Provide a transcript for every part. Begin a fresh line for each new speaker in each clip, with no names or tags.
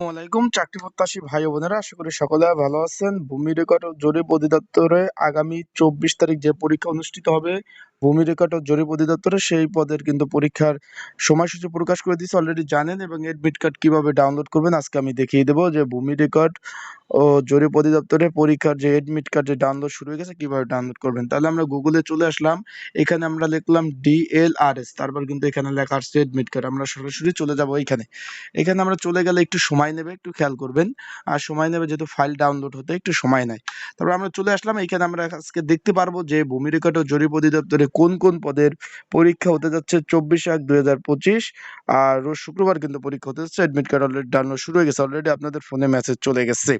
আসসালামাইকুম চাকরি প্রত্যাশী ভাই বোনেরা, আশা করি সকলে ভালো আছেন। ভূমি রেকর্ড জরিপ অধিদপ্তরে আগামী চব্বিশ তারিখ যে পরীক্ষা অনুষ্ঠিত হবে ভূমি রেকর্ড ও জরিপ অধিদপ্তরে সেই পদের কিন্তু পরীক্ষার সময়সূচি প্রকাশ করে দিয়েছে। অলরেডি জানেন এবং এডমিট কার্ড কীভাবে ডাউনলোড করবেন আজকে আমি দেখিয়ে দেবো যে ভূমি রেকর্ড ও জরিপ অধিদপ্তরে পরীক্ষার যে এডমিট কার্ড যে ডাউনলোড শুরু হয়ে গেছে কীভাবে ডাউনলোড করবেন। তাহলে আমরা গুগলে চলে আসলাম, এখানে আমরা লিখলাম ডিএলআরএস তারপর কিন্তু এখানে লেখা আসছে এডমিট কার্ড আমরা সরাসরি চলে যাব এখানে এখানে আমরা চলে গেলে একটু সময় নেবে, একটু খেয়াল করবেন। আর সময় নেবে যেহেতু ফাইল ডাউনলোড হতে, একটু সময় নেয়। তারপর আমরা চলে আসলাম, এখানে আমরা আজকে দেখতে পারব যে ভূমি রেকর্ড ও জরিপ অধিদপ্তরে কোন কোন পদের পরীক্ষা হতে যাচ্ছে চব্বিশ এক দুই হাজার পঁচিশ? আর শুক্রবার কিন্তু পরীক্ষা হতে যাচ্ছে অ্যাডমিট কার্ড অলরেডি ডাউনলোড শুরু হয়ে গেছে অলরেডি আপনাদের ফোনে মেসেজ চলে গেছে।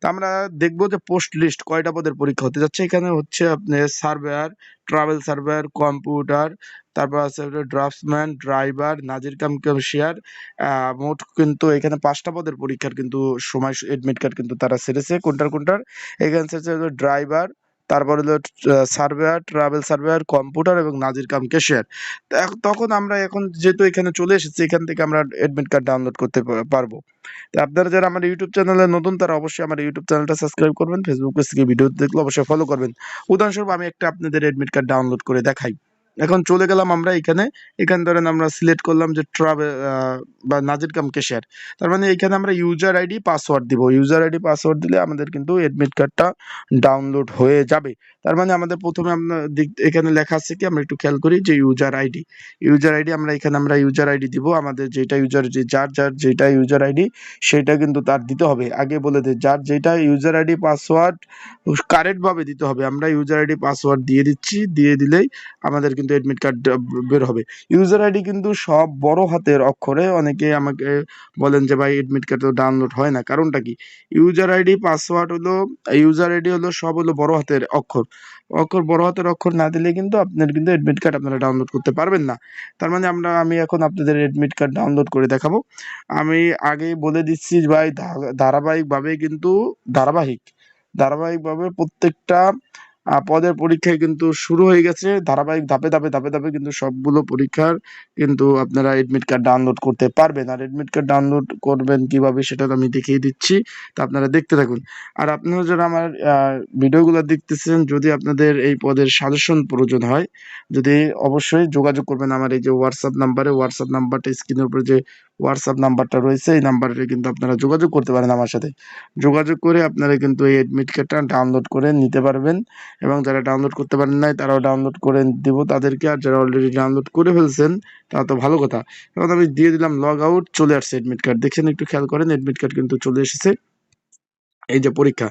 তা আমরা দেখব যে পোস্ট লিস্ট কয়টা পদের পরীক্ষা হতে যাচ্ছে, এখানে হচ্ছে আপনার সার্ভেয়ার ট্রাভেল সার্ভেয়ার কম্পিউটার তারপর আছে ড্রাফটসম্যান ড্রাইভার নাজির কাম ক্যাশিয়ার মোট কিন্তু এখানে পাঁচটা পদের পরীক্ষার কিন্তু সময় এডমিট কার্ড কিন্তু তারা সেরেছে, কোনটার কোনটার? এখানে ড্রাইভার তারপর হলো সার্ভেয়ার ট্রাভেল সার্ভেয়ার কম্পিউটার এবং নাজির কাম ক্যাশিয়ার তখন আমরা এখন যেহেতু এখানে চলে এসেছি, এখান থেকে আমরা অ্যাডমিট কার্ড ডাউনলোড করতে পারব। আপনারা যারা আমার ইউটিউব চ্যানেলে নতুন, তারা অবশ্যই আমার ইউটিউব চ্যানেলটা সাবস্ক্রাইব করবেন। ফেসবুক পেজ থেকে ভিডিও দেখলে অবশ্যই ফলো করবেন। উদাহরণস্বরূপ আমি একটা আপনাদের অ্যাডমিট কার্ড ডাউনলোড করে দেখাই। এখন চলে গেলাম আমরা এখানে। এখানে ধরেন আমরা সিলেক্ট করলাম যে ট্রাভেল বা নাজির কাম কেশিয়ার তার মানে এখানে আমরা ইউজার আইডি পাসওয়ার্ড দিব। ইউজার আইডি পাসওয়ার্ড দিলে আমাদের কিন্তু এডমিট কার্ডটা ডাউনলোড হয়ে যাবে। তার মানে আমাদের প্রথমে এখানে লেখা আছে কি, আমরা একটু খেয়াল করি যে ইউজার আইডি ইউজার আইডি আমরা এখানে আমরা ইউজার আইডি দিব, আমাদের যেটা ইউজার যে যার যার যেটা ইউজার আইডি সেটা কিন্তু তার দিতে হবে। আগে বলে দে, যার যেটা ইউজার আইডি পাসওয়ার্ড কারেক্টভাবে দিতে হবে। আমরা ইউজার আইডি পাসওয়ার্ড দিয়ে দিচ্ছি, দিয়ে দিলেই আমাদের কিন্তু অ্যাডমিট কার্ড বের হবে। ইউজার আইডি কিন্তু সব বড় হাতের অক্ষরে অনেকে আমাকে বলেন যে, ভাই অ্যাডমিট কার্ড তো ডাউনলোড হয় না। কারণটা কি? ইউজার আইডি পাসওয়ার্ড হলো ইউজার আইডি হলো সব হলো বড় হাতের অক্ষর। অক্ষর বড় হাতের অক্ষর না দিলে কিন্তু আপনার কিন্তু এডমিট কার্ড আপনারা ডাউনলোড করতে পারবেন না। তার মানে আমরা, আমি এখন আপনাদের এডমিট কার্ড ডাউনলোড করে দেখাবো। আমি আগে বলে দিচ্ছি ভাই ধারাবাহিকভাবে কিন্তু, ধারাবাহিক, ধারাবাহিকভাবে প্রত্যেকটা পদের পরীক্ষায় কিন্তু শুরু হয়ে গেছে। ধারাবাহিক ধাপে ধাপে ধাপে ধাপে কিন্তু সবগুলো পরীক্ষার কিন্তু আপনারা এডমিট কার্ড ডাউনলোড করতে পারবেন। আর এডমিট কার্ড ডাউনলোড করবেন কীভাবে সেটা আমি দেখিয়ে দিচ্ছি। তা আপনারা দেখতে থাকুন। আর আপনারা যারা আমার ভিডিওগুলো দেখতেছেন, যদি আপনাদের এই পদের সাজেশন প্রয়োজন হয়, যদি অবশ্যই যোগাযোগ করবেন আমার এই যে হোয়াটসঅ্যাপ নাম্বারে হোয়াটসঅ্যাপ নাম্বারটা স্ক্রিনের উপরে যে হোয়াটসঅ্যাপ নাম্বারটা রয়েছে, এই নাম্বারে কিন্তু আপনারা যোগাযোগ করতে পারেন আমার সাথে। যোগাযোগ করে আপনারা কিন্তু এই অ্যাডমিট কার্ডটা ডাউনলোড করে নিতে পারবেন এবং যারা ডাউনলোড করতে পারেন নাই তারাও ডাউনলোড করে দেব তাদেরকে। আর যারা অলরেডি ডাউনলোড করে ফেলছেন, তারা তো ভালো কথা। এবং আমি দিয়ে দিলাম লগ আউট চলে আসছে অ্যাডমিট কার্ড দেখছেন একটু খেয়াল করেন অ্যাডমিট কার্ড কিন্তু চলে এসেছে। এই যে পরীক্ষা,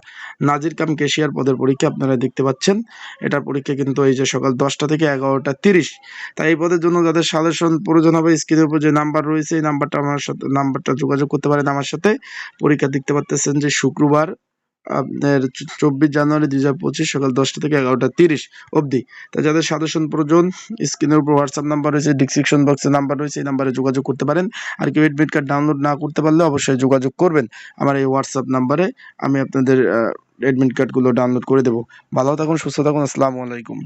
নাজির কাম কেশিয়ার পদের পরীক্ষা আপনারা দেখতে পাচ্ছেন। এটার পরীক্ষা কিন্তু এই যে সকাল দশটা থেকে এগারোটা তিরিশ। তাই এই পদের জন্য যাদের সাজেশন প্রয়োজন হবে স্ক্রিনের উপর যে নাম্বার রয়েছে, এই নাম্বারটা আমার সাথে নাম্বারটা যোগাযোগ করতে পারেন আমার সাথে। পরীক্ষা দেখতে পাচ্ছেন যে শুক্রবার আপনার চব্বিশ জানুয়ারি দুই হাজার পঁচিশ সকাল দশটা থেকে এগারোটা তিরিশ অবধি। তা যাদের সাজেশন প্রয়োজন, স্ক্রিনের উপর হোয়াটসঅ্যাপ নাম্বার রয়েছে ডিসক্রিপশন বক্সে নাম্বার রয়েছে, এই নাম্বারে যোগাযোগ করতে পারেন। আর কেউ এডমিট কার্ড ডাউনলোড না করতে পারলে অবশ্যই যোগাযোগ করবেন। আমার এই হোয়াটসঅ্যাপ নাম্বারে আমি আপনাদের অ্যাডমিট কার্ডগুলো ডাউনলোড করে দেবো। ভালো থাকুন, সুস্থ থাকুন, আসসালামু আলাইকুম।